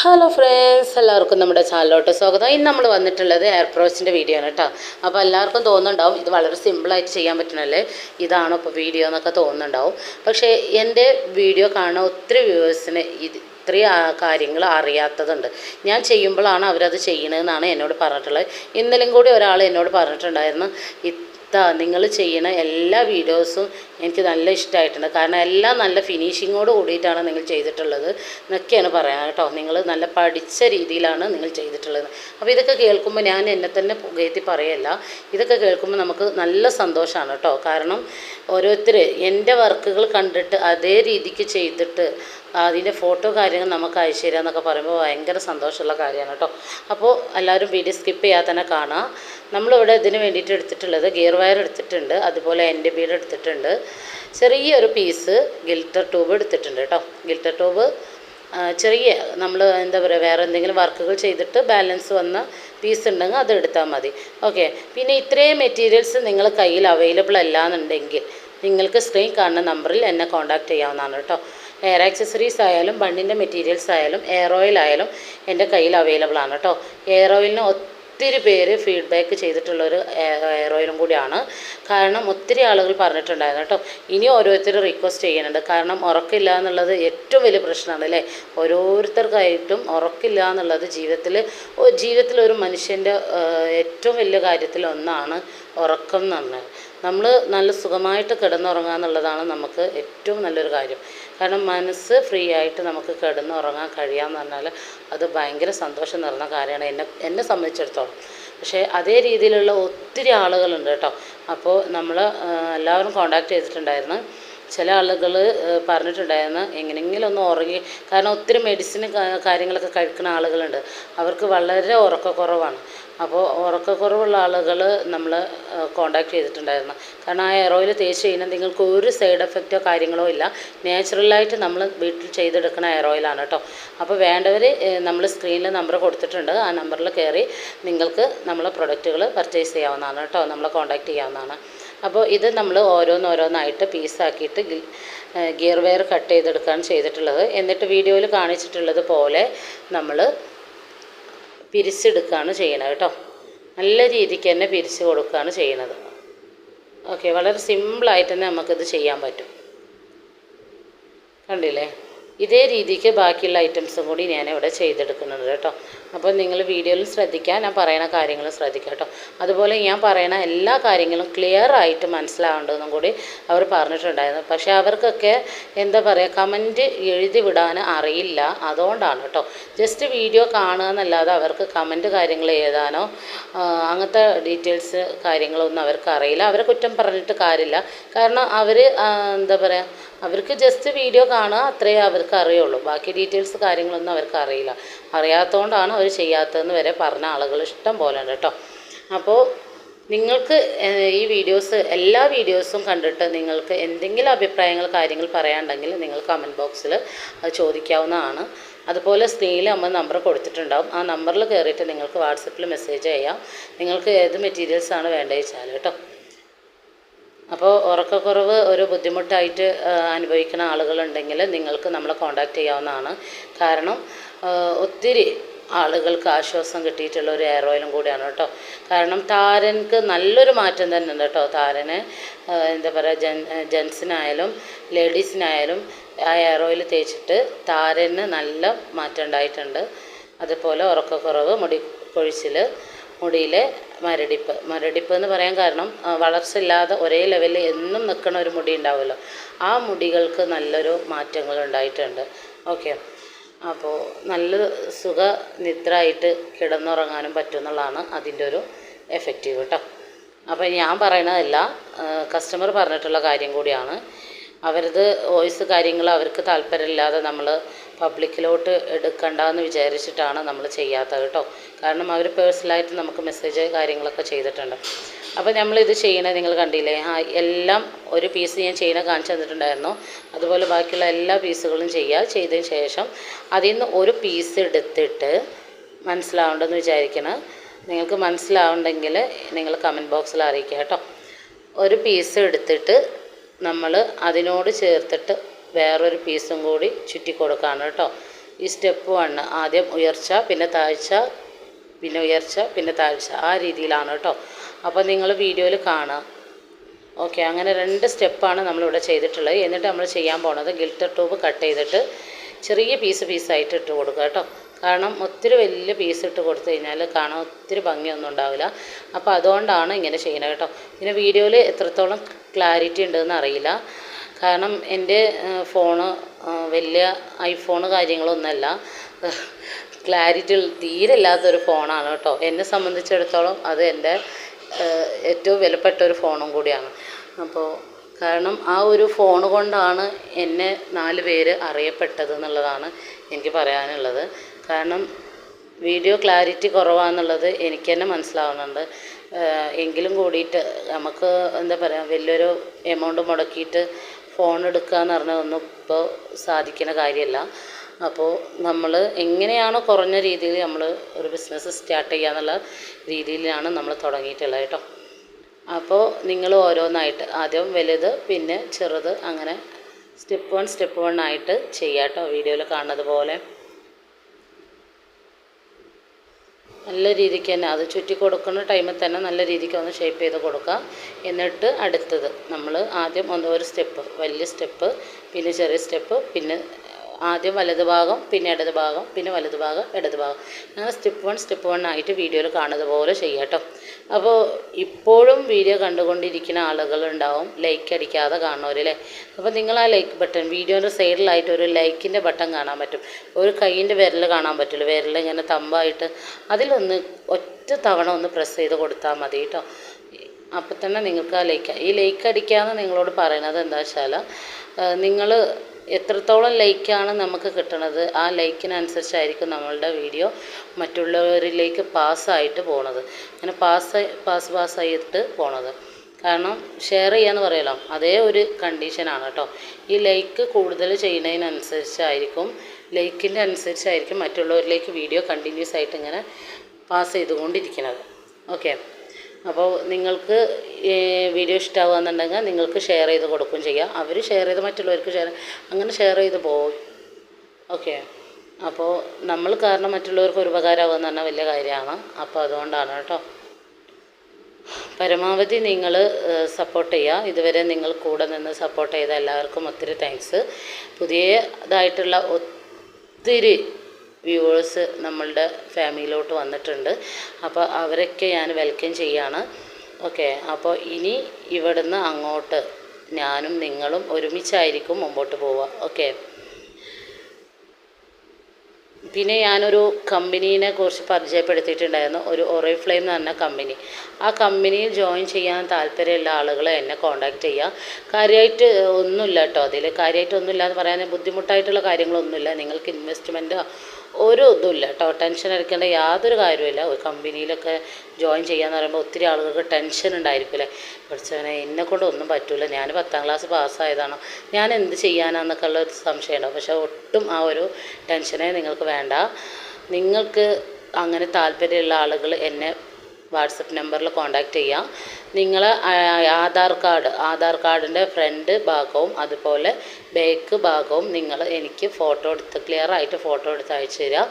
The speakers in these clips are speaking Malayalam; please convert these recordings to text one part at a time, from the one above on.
ഹലോ ഫ്രണ്ട്സ് എല്ലാവർക്കും നമ്മുടെ ചാനലിലോട്ട് സ്വാഗതം. ഇന്ന് നമ്മൾ വന്നിട്ടുള്ളത് എയർ വീഡിയോ ആണ് കേട്ടോ അപ്പോൾ എല്ലാവർക്കും തോന്നുന്നുണ്ടാവും ഇത് വളരെ സിമ്പിളായിട്ട് ചെയ്യാൻ പറ്റണല്ലേ ഇതാണോ ഇപ്പോൾ വീഡിയോ എന്നൊക്കെ തോന്നുന്നുണ്ടാവും. പക്ഷേ എന്റെ വീഡിയോ കാണുന്ന ഒത്തിരി വ്യൂവേഴ്സിന് ഇത് ഇത്രയും കാര്യങ്ങൾ അറിയാത്തതുണ്ട്. ഞാൻ ചെയ്യുമ്പോഴാണ് അവരത് ചെയ്യണതെന്നാണ് എന്നോട് പറഞ്ഞിട്ടുള്ളത്. ഇന്നലെയും കൂടി ഒരാൾ എന്നോട് പറഞ്ഞിട്ടുണ്ടായിരുന്നു ഇത്ത നിങ്ങൾ ചെയ്യണ എല്ലാ വീഡിയോസും എനിക്ക് നല്ല ഇഷ്ടമായിട്ടുണ്ട് കാരണം എല്ലാം നല്ല ഫിനിഷിങ്ങോട് കൂടിയിട്ടാണ് നിങ്ങൾ ചെയ്തിട്ടുള്ളത് എന്നൊക്കെയാണ് പറയാൻ കേട്ടോ. നിങ്ങൾ നല്ല പഠിച്ച രീതിയിലാണ് നിങ്ങൾ ചെയ്തിട്ടുള്ളത്. അപ്പോൾ ഇതൊക്കെ കേൾക്കുമ്പോൾ ഞാൻ എന്നെ തന്നെ പുകയത്തി പറയല്ല. ഇതൊക്കെ കേൾക്കുമ്പോൾ നമുക്ക് നല്ല സന്തോഷമാണ് കേട്ടോ. കാരണം ഓരോരുത്തർ എന്റെ വർക്കുകൾ കണ്ടിട്ട് അതേ രീതിക്ക് ചെയ്തിട്ട് അതിന്റെ ഫോട്ടോ കാര്യങ്ങൾ നമുക്ക് അയച്ചു തരിക എന്നൊക്കെ പറയുമ്പോൾ ഭയങ്കര സന്തോഷമുള്ള കാര്യമാണ് കേട്ടോ. അപ്പോൾ എല്ലാവരും വീഡിയോ സ്കിപ്പ് ചെയ്യാതെ തന്നെ കാണാം. നമ്മളിവിടെ ഇതിന് വേണ്ടിയിട്ട് എടുത്തിട്ടുള്ളത് ഗിയർ വയർ എടുത്തിട്ടുണ്ട് അതുപോലെ എന്റെ ബീഡ് എടുത്തിട്ടുണ്ട്. ചെറിയൊരു പീസ് ഗിൽറ്റർ ട്യൂബ് എടുത്തിട്ടുണ്ട് കേട്ടോ. ഗിൽറ്റർ ട്യൂബ് ചെറിയ നമ്മൾ എന്താ പറയുക വേറെ എന്തെങ്കിലും വർക്കുകൾ ചെയ്തിട്ട് ബാലൻസ് വന്ന പീസ് ഉണ്ടെങ്കിൽ അത് എടുത്താൽ മതി. ഓക്കെ പിന്നെ ഇത്രയും മെറ്റീരിയൽസ് നിങ്ങൾ കയ്യിൽ അവൈലബിൾ അല്ല എന്നുണ്ടെങ്കിൽ നിങ്ങൾക്ക് സ്ക്രീൻ കാണുന്ന നമ്പറിൽ എന്നെ കോൺടാക്റ്റ് ചെയ്യാവുന്നതാണ് കേട്ടോ. എയർ ആക്സസറീസ് ആയാലും ബണ്ണിന്റെ മെറ്റീരിയൽസ് ആയാലും എയർ ഓയിൽ ആയാലും എന്റെ കയ്യിൽ അവൈലബിൾ ആണ് കേട്ടോ എയർ ഓയിലിന് ഒത്തിരി പേര് ഫീഡ്ബാക്ക് ചെയ്തിട്ടുള്ളൊരു എയർ ഓയിലും കൂടിയാണ്. കാരണം ഒത്തിരി ആളുകൾ പറഞ്ഞിട്ടുണ്ടായിരുന്നു കേട്ടോ ഇനി ഓരോരുത്തർ റിക്വസ്റ്റ് ചെയ്യുന്നുണ്ട്. കാരണം ഉറക്കില്ല എന്നുള്ളത് ഏറ്റവും വലിയ പ്രശ്നമാണ് അല്ലേ ഓരോരുത്തർക്കായിട്ടും ഉറക്കില്ല എന്നുള്ളത് ജീവിതത്തിൽ ജീവിതത്തിൽ ഒരു മനുഷ്യന്റെ ഏറ്റവും വലിയ കാര്യത്തിൽ ഒന്നാണ് ഉറക്കം എന്ന് പറഞ്ഞാൽ. നമ്മൾ നല്ല സുഖമായിട്ട് കിടന്നുറങ്ങുക എന്നുള്ളതാണ് നമുക്ക് ഏറ്റവും നല്ലൊരു കാര്യം. കാരണം മനസ്സ് ഫ്രീ ആയിട്ട് നമുക്ക് കിടന്ന് ഉറങ്ങാൻ കഴിയാമെന്ന് പറഞ്ഞാൽ അത് ഭയങ്കര സന്തോഷം നിറഞ്ഞ കാര്യമാണ്. എന്നെ എന്നെ സംബന്ധിച്ചിടത്തോളം. പക്ഷേ അതേ രീതിയിലുള്ള ഒത്തിരി ആളുകളുണ്ട് കേട്ടോ. അപ്പോൾ നമ്മൾ എല്ലാവരും കോണ്ടാക്ട് ചെയ്തിട്ടുണ്ടായിരുന്നു. ചില ആളുകൾ പറഞ്ഞിട്ടുണ്ടായിരുന്നു എങ്ങനെയെങ്കിലും ഒന്ന് ഉറങ്ങി കാരണം ഒത്തിരി മെഡിസിൻ കാര്യങ്ങളൊക്കെ കഴിക്കുന്ന ആളുകളുണ്ട്. അവർക്ക് വളരെ ഉറക്കക്കുറവാണ്. അപ്പോൾ ഉറക്കക്കുറവുള്ള ആളുകൾ നമ്മൾ കോണ്ടാക്ട് ചെയ്തിട്ടുണ്ടായിരുന്നു. കാരണം ആ എയർ ഓയിൽ തേച്ച് കഴിഞ്ഞാൽ നിങ്ങൾക്ക് ഒരു സൈഡ് എഫക്റ്റോ കാര്യങ്ങളോ ഇല്ല. നാച്ചുറലായിട്ട് നമ്മൾ വീട്ടിൽ ചെയ്തെടുക്കുന്ന എയർ ഓയിലാണ് കേട്ടോ അപ്പോൾ വേണ്ടവർ നമ്മൾ സ്ക്രീനിൽ നമ്പർ കൊടുത്തിട്ടുണ്ട്. ആ നമ്പറിൽ കയറി നിങ്ങൾക്ക് നമ്മളെ പ്രൊഡക്റ്റുകൾ പർച്ചേസ് ചെയ്യാവുന്നതാണ് കേട്ടോ നമ്മളെ കോണ്ടാക്ട് ചെയ്യാവുന്നതാണ്. അപ്പോൾ ഇത് നമ്മൾ ഓരോന്നോരോന്നായിട്ട് പീസാക്കിയിട്ട് ഗിയർ വെയർ കട്ട് ചെയ്തെടുക്കുകയാണ് ചെയ്തിട്ടുള്ളത്. എന്നിട്ട് വീഡിയോയിൽ കാണിച്ചിട്ടുള്ളത് പോലെ നമ്മൾ പിരിച്ചെടുക്കുകയാണ് ചെയ്യണത് കേട്ടോ. നല്ല രീതിക്ക് തന്നെ പിരിച്ച് കൊടുക്കുകയാണ് ചെയ്യണത്. ഓക്കെ വളരെ സിമ്പിളായിട്ട് തന്നെ നമുക്കിത് ചെയ്യാൻ പറ്റും. കണ്ടില്ലേ? ഇതേ രീതിക്ക് ബാക്കിയുള്ള ഐറ്റംസും കൂടി ഞാൻ ഇവിടെ ചെയ്തെടുക്കുന്നുണ്ട് കേട്ടോ. അപ്പോൾ നിങ്ങൾ വീഡിയോയിൽ ശ്രദ്ധിക്കുക ഞാൻ പറയുന്ന കാര്യങ്ങൾ ശ്രദ്ധിക്കുക കേട്ടോ. അതുപോലെ ഞാൻ പറയുന്ന എല്ലാ കാര്യങ്ങളും ക്ലിയർ ആയിട്ട് മനസ്സിലാവേണ്ടതെന്നും കൂടി അവർ പറഞ്ഞിട്ടുണ്ടായിരുന്നു. പക്ഷേ അവർക്കൊക്കെ എന്താ പറയുക കമന്റ് എഴുതി വിടാൻ അറിയില്ല. അതുകൊണ്ടാണ് കേട്ടോ. ജസ്റ്റ് വീഡിയോ കാണുക എന്നല്ലാതെ അവർക്ക് കമന്റ് കാര്യങ്ങൾ എഴുതാനോ അങ്ങനത്തെ ഡീറ്റെയിൽസ് കാര്യങ്ങളൊന്നും അവർക്ക് അറിയില്ല. അവരെ കുറ്റം പറഞ്ഞിട്ട് കാര്യമില്ല. കാരണം അവർ എന്താ പറയുക അവർക്ക് ജസ്റ്റ് വീഡിയോ കാണുക അത്രയേ അവർക്ക് അറിയുള്ളൂ. ബാക്കി ഡീറ്റെയിൽസ് കാര്യങ്ങളൊന്നും അവർക്ക് അറിയില്ല. അറിയാത്തതുകൊണ്ടാണ് അവർ ചെയ്യാത്തതെന്ന് വരെ പറഞ്ഞ ആളുകൾ ഇഷ്ടം പോലെ ഉണ്ട് കേട്ടോ. അപ്പോൾ നിങ്ങൾക്ക് ഈ വീഡിയോസ് എല്ലാ വീഡിയോസും കണ്ടിട്ട് നിങ്ങൾക്ക് എന്തെങ്കിലും അഭിപ്രായങ്ങൾ കാര്യങ്ങൾ പറയാനുണ്ടെങ്കിൽ നിങ്ങൾ കമന്റ് ബോക്സിൽ അത് ചോദിക്കാവുന്നതാണ്. അതുപോലെ സ്ക്രീനിൽ നമ്മൾ നമ്പർ കൊടുത്തിട്ടുണ്ടാവും. ആ നമ്പറിൽ കയറിയിട്ട് നിങ്ങൾക്ക് വാട്സപ്പിൽ മെസ്സേജ് ചെയ്യാം. നിങ്ങൾക്ക് ഏത് മെറ്റീരിയൽസാണ് വേണ്ടത് വെച്ചാൽ കേട്ടോ. അപ്പോൾ ഉറക്കക്കുറവ് ഒരു ബുദ്ധിമുട്ടായിട്ട് അനുഭവിക്കുന്ന ആളുകളുണ്ടെങ്കിൽ നിങ്ങൾക്ക് നമ്മളെ കോൺടാക്റ്റ് ചെയ്യാവുന്നതാണ്. കാരണം ഒത്തിരി ആളുകൾക്ക് ആശ്വാസം കിട്ടിയിട്ടുള്ള ഒരു എയർ ഓയിലും കൂടിയാണ് കേട്ടോ. കാരണം താരൻക്ക് നല്ലൊരു മാറ്റം തന്നെ ഉണ്ട് കേട്ടോ. താരന് എന്താ പറയുക ജെൻ ജെൻസിനായാലും ലേഡീസിനായാലും ആ എയർ ഓയിൽ തേച്ചിട്ട് താരന് നല്ല മാറ്റം ഉണ്ടായിട്ടുണ്ട്. അതുപോലെ ഉറക്കക്കുറവ് മുടി കൊഴിച്ചിൽ മുടിയിലെ മരടിപ്പ്. മരടിപ്പ് എന്ന് പറയാൻ കാരണം വളർച്ച ഇല്ലാതെ ഒരേ ലെവലിൽ എന്നും നിൽക്കണ ഒരു മുടി ഉണ്ടാവുമല്ലോ. ആ മുടികൾക്ക് നല്ലൊരു മാറ്റങ്ങൾ ഉണ്ടായിട്ടുണ്ട്. ഓക്കെ അപ്പോൾ നല്ല സുഖ നിദ്രയായിട്ട് കിടന്നുറങ്ങാനും പറ്റുമെന്നുള്ളതാണ് അതിന്റെ ഒരു എഫക്റ്റീവ് കേട്ടോ അപ്പോൾ ഞാൻ പറയണതല്ല കസ്റ്റമർ പറഞ്ഞിട്ടുള്ള കാര്യം കൂടിയാണ്. അവരത് വോയിസ് കാര്യങ്ങൾ അവർക്ക് താല്പര്യമില്ലാതെ നമ്മൾ പബ്ലിക്കിലോട്ട് എടുക്കണ്ടെന്ന് വിചാരിച്ചിട്ടാണ് നമ്മൾ ചെയ്യാത്തത് കേട്ടോ. കാരണം അവർ പേഴ്സണലായിട്ട് നമുക്ക് മെസ്സേജ് കാര്യങ്ങളൊക്കെ ചെയ്തിട്ടുണ്ട്. അപ്പോൾ നമ്മളിത് ചെയ്യണത് നിങ്ങൾ കണ്ടില്ലേ? ആ എല്ലാം ഒരു പീസ് ഞാൻ ചെയ്യണ കാണിച്ചു തന്നിട്ടുണ്ടായിരുന്നു. അതുപോലെ ബാക്കിയുള്ള എല്ലാ പീസുകളും ചെയ്യുക ചെയ്തതിന് ശേഷം അതിൽ നിന്ന് ഒരു പീസ് എടുത്തിട്ട് മനസ്സിലാവേണ്ടെന്ന് വിചാരിക്കണം. നിങ്ങൾക്ക് മനസ്സിലാവുണ്ടെങ്കിൽ നിങ്ങൾ കമന്റ് ബോക്സിൽ അറിയിക്കുക കേട്ടോ. ഒരു പീസ് എടുത്തിട്ട് നമ്മൾ അതിനോട് ചേർത്തിട്ട് വേറൊരു പീസും കൂടി ചുറ്റി കൊടുക്കുകയാണ് കേട്ടോ. ഈ സ്റ്റെപ്പ് വണ്ണ് ആദ്യം ഉയർച്ച പിന്നെ താഴ്ച പിന്നെ ഉയർച്ച പിന്നെ താഴ്ച. ആ രീതിയിലാണ് കേട്ടോ. അപ്പോൾ നിങ്ങൾ വീഡിയോയിൽ കാണുക ഓക്കെ അങ്ങനെ രണ്ട് സ്റ്റെപ്പാണ് നമ്മളിവിടെ ചെയ്തിട്ടുള്ളത്. എന്നിട്ട് നമ്മൾ ചെയ്യാൻ പോണത് ഗിൽറ്റർ ട്യൂബ് കട്ട് ചെയ്തിട്ട് ചെറിയ പീസ് പീസായിട്ട് ഇട്ട് കൊടുക്കുക കേട്ടോ. കാരണം ഒത്തിരി വലിയ പീസ് ഇട്ട് കൊടുത്തു കഴിഞ്ഞാൽ കാണാൻ ഒത്തിരി ഭംഗിയൊന്നും ഉണ്ടാവില്ല. അപ്പോൾ അതുകൊണ്ടാണ് ഇങ്ങനെ ചെയ്യുന്നത് കേട്ടോ. പിന്നെ വീഡിയോയിൽ എത്രത്തോളം ക്ലാരിറ്റി ഉണ്ടെന്ന് അറിയില്ല. കാരണം എന്റെ ഫോണ് വലിയ ഐഫോണ് കാര്യങ്ങളൊന്നുമല്ല. ക്ലാരിറ്റി തീരെ ഇല്ലാത്തൊരു ഫോണാണ് കേട്ടോ. എന്നെ സംബന്ധിച്ചിടത്തോളം അത് എന്റെ ഏറ്റവും വിലപ്പെട്ട ഒരു ഫോണും കൂടിയാണ്. അപ്പോൾ കാരണം ആ ഒരു ഫോൺ കൊണ്ടാണ് എന്നെ നാല് പേര് അറിയപ്പെട്ടത് എന്നുള്ളതാണ് എനിക്ക് പറയാനുള്ളത്. കാരണം വീഡിയോ ക്ലാരിറ്റി കുറവാണെന്നുള്ളത് എനിക്ക് തന്നെ മനസ്സിലാവുന്നുണ്ട്. എങ്കിലും കൂടിയിട്ട് നമുക്ക് എന്താ പറയുക വലിയൊരു എമൗണ്ട് മുടക്കിയിട്ട് ഫോൺ എടുക്കുക എന്ന് പറഞ്ഞാൽ ഒന്നും ഇപ്പോൾ സാധിക്കുന്ന കാര്യമല്ല അപ്പോൾ നമ്മൾ എങ്ങനെയാണോ കുറഞ്ഞ രീതിയിൽ നമ്മൾ ഒരു ബിസിനസ് സ്റ്റാർട്ട് ചെയ്യുക എന്നുള്ള രീതിയിലാണ് നമ്മൾ തുടങ്ങിയിട്ടുള്ളത് കേട്ടോ. അപ്പോൾ നിങ്ങൾ ഓരോന്നായിട്ട് ആദ്യം വലുത് പിന്നെ ചെറുത് അങ്ങനെ സ്റ്റെപ്പ് വൺ സ്റ്റെപ്പ് വൺ ആയിട്ട് ചെയ്യാം കേട്ടോ വീഡിയോയിൽ കാണുന്നത് പോലെ. നല്ല രീതിക്ക് തന്നെ അത് ചുറ്റി കൊടുക്കുന്ന ടൈമിൽ തന്നെ നല്ല രീതിക്ക് ഒന്ന് ഷേപ്പ് ചെയ്ത് കൊടുക്കുക. എന്നിട്ട് അടുത്തത് നമ്മൾ ആദ്യം ഒന്ന് ഒരു സ്റ്റെപ്പ് വലിയ സ്റ്റെപ്പ് പിന്നെ ചെറിയ സ്റ്റെപ്പ് പിന്നെ ആദ്യം വലത് ഭാഗം പിന്നെ ഇടത് ഭാഗം പിന്നെ വലത് ഭാഗം ഇടത് ഭാഗം. അങ്ങനെ സ്റ്റെപ്പ് വൺ സ്റ്റെപ്പ് വൺ ആയിട്ട് വീഡിയോയിൽ കാണുന്നത് പോലെ അപ്പോൾ ഇപ്പോഴും വീഡിയോ കണ്ടുകൊണ്ടിരിക്കുന്ന ആളുകളുണ്ടാവും ലൈക്ക് അടിക്കാതെ കാണുന്നവരല്ലേ അപ്പോൾ നിങ്ങൾ ആ ലൈക്ക് ബട്ടൺ വീഡിയോന്റെ സൈഡിലായിട്ട് ഒരു ലൈക്കിന്റെ ബട്ടൺ കാണാൻ പറ്റും. ഒരു കൈയിന്റെ വിരൽ കാണാൻ പറ്റില്ല വിരൽ ഇങ്ങനെ തമ്പായിട്ട് അതിലൊന്ന് ഒറ്റ തവണ ഒന്ന് പ്രസ് ചെയ്ത് കൊടുത്താൽ മതി കേട്ടോ അപ്പം തന്നെ നിങ്ങൾക്ക് ആ ലൈക്ക് ഈ ലൈക്ക് അടിക്കാമെന്ന് നിങ്ങളോട് പറയുന്നത് എന്താ വെച്ചാൽ നിങ്ങൾ എത്രത്തോളം ലൈക്കാണ് നമുക്ക് കിട്ടണത് ആ ലൈക്കിനനുസരിച്ചായിരിക്കും നമ്മളുടെ വീഡിയോ മറ്റുള്ളവരിലേക്ക് പാസ്സായിട്ട് പോണത്. അങ്ങനെ പാസ് പാസ് പാസ്സായിട്ട് പോണത്. കാരണം ഷെയർ ചെയ്യാന്ന് പറയലോ അതേ ഒരു കണ്ടീഷനാണ് കേട്ടോ. ഈ ലൈക്ക് കൂടുതൽ ചെയ്യുന്നതിനനുസരിച്ചായിരിക്കും ലൈക്കിന്റെ അനുസരിച്ചായിരിക്കും മറ്റുള്ളവരിലേക്ക് വീഡിയോ കണ്ടിന്യൂസ് ആയിട്ട് ഇങ്ങനെ പാസ് ചെയ്തുകൊണ്ടിരിക്കുന്നത്. ഓക്കെ അപ്പോൾ നിങ്ങൾക്ക് വീഡിയോ ഇഷ്ടമാകുന്നുണ്ടെങ്കിൽ നിങ്ങൾക്ക് ഷെയർ ചെയ്ത് കൊടുക്കുകയും ചെയ്യാം. അവർ ഷെയർ ചെയ്ത് മറ്റുള്ളവർക്ക് ഷെയർ അങ്ങനെ ഷെയർ ചെയ്ത് പോകും ഓക്കെ. അപ്പോൾ നമ്മൾ കാരണം മറ്റുള്ളവർക്ക് ഒരു ഉപകാരമാകുമെന്ന് പറഞ്ഞാൽ വലിയ കാര്യമാണ്. അപ്പോൾ അതുകൊണ്ടാണ് കേട്ടോ. പരമാവധി നിങ്ങൾ സപ്പോർട്ട് ചെയ്യുക. ഇതുവരെ നിങ്ങൾ കൂടെ നിന്ന് സപ്പോർട്ട് ചെയ്ത എല്ലാവർക്കും ഒത്തിരി താങ്ക്സ് പുതിയതായിട്ടുള്ള ഒത്തിരി വ്യൂവേഴ്സ് നമ്മളുടെ ഫാമിലിയിലോട്ട് വന്നിട്ടുണ്ട്. അപ്പോൾ അവരൊക്കെ ഞാൻ വെൽക്കം ചെയ്യാണ്. ഓക്കെ അപ്പോൾ ഇനി ഇവിടുന്ന് അങ്ങോട്ട് ഞാനും നിങ്ങളും ഒരുമിച്ചായിരിക്കും മുമ്പോട്ട് പോവുക. ഓക്കെ. പിന്നെ ഞാനൊരു കമ്പനീനെ കുറിച്ച് പരിചയപ്പെടുത്തിയിട്ടുണ്ടായിരുന്നു. ഒരു ഒറേഫ്ലെയിം എന്ന് പറഞ്ഞ കമ്പനി. ആ കമ്പനിയിൽ ജോയിൻ ചെയ്യാൻ താല്പര്യമുള്ള ആളുകൾ എന്നെ കോണ്ടാക്ട് ചെയ്യുക. കാര്യമായിട്ട് ഒന്നുമില്ല കേട്ടോ അതിൽ. കാര്യമായിട്ട് ഒന്നുമില്ല എന്ന് പറയാൻ ബുദ്ധിമുട്ടായിട്ടുള്ള കാര്യങ്ങളൊന്നുമില്ല. നിങ്ങൾക്ക് ഇൻവെസ്റ്റ്മെന്റോ ഒരു കേട്ടോ. ടെൻഷൻ അടിക്കേണ്ട യാതൊരു കാര്യമില്ല ഒരു കമ്പനിയിലൊക്കെ ജോയിൻ ചെയ്യാന്ന് പറയുമ്പോൾ ഒത്തിരി ആളുകൾക്ക് ടെൻഷൻ ഉണ്ടായിരിക്കില്ലേ പഠിച്ചവനെ എന്നെ കൊണ്ട് ഒന്നും പറ്റില്ല ഞാൻ പത്താം ക്ലാസ് പാസ്സായതാണോ. ഞാൻ എന്ത് ചെയ്യാനാന്നൊക്കെ ഉള്ള ഒരു സംശയമുണ്ടോ പക്ഷേ ഒട്ടും ആ ഒരു ടെൻഷനെ നിങ്ങൾക്ക് വേണ്ട. നിങ്ങൾക്ക് അങ്ങനെ താല്പര്യമുള്ള ആളുകൾ എന്നെ വാട്സപ്പ് നമ്പറിൽ കോൺടാക്റ്റ് ചെയ്യാം. നിങ്ങൾ ആധാർ കാർഡ് ആധാർ കാർഡിന്റെ ഫ്രണ്ട് ഭാഗവും അതുപോലെ ബാക്ക് ഭാഗവും നിങ്ങൾ എനിക്ക് ഫോട്ടോ എടുത്ത് ക്ലിയർ ആയിട്ട് ഫോട്ടോ എടുത്ത് അയച്ചു തരിക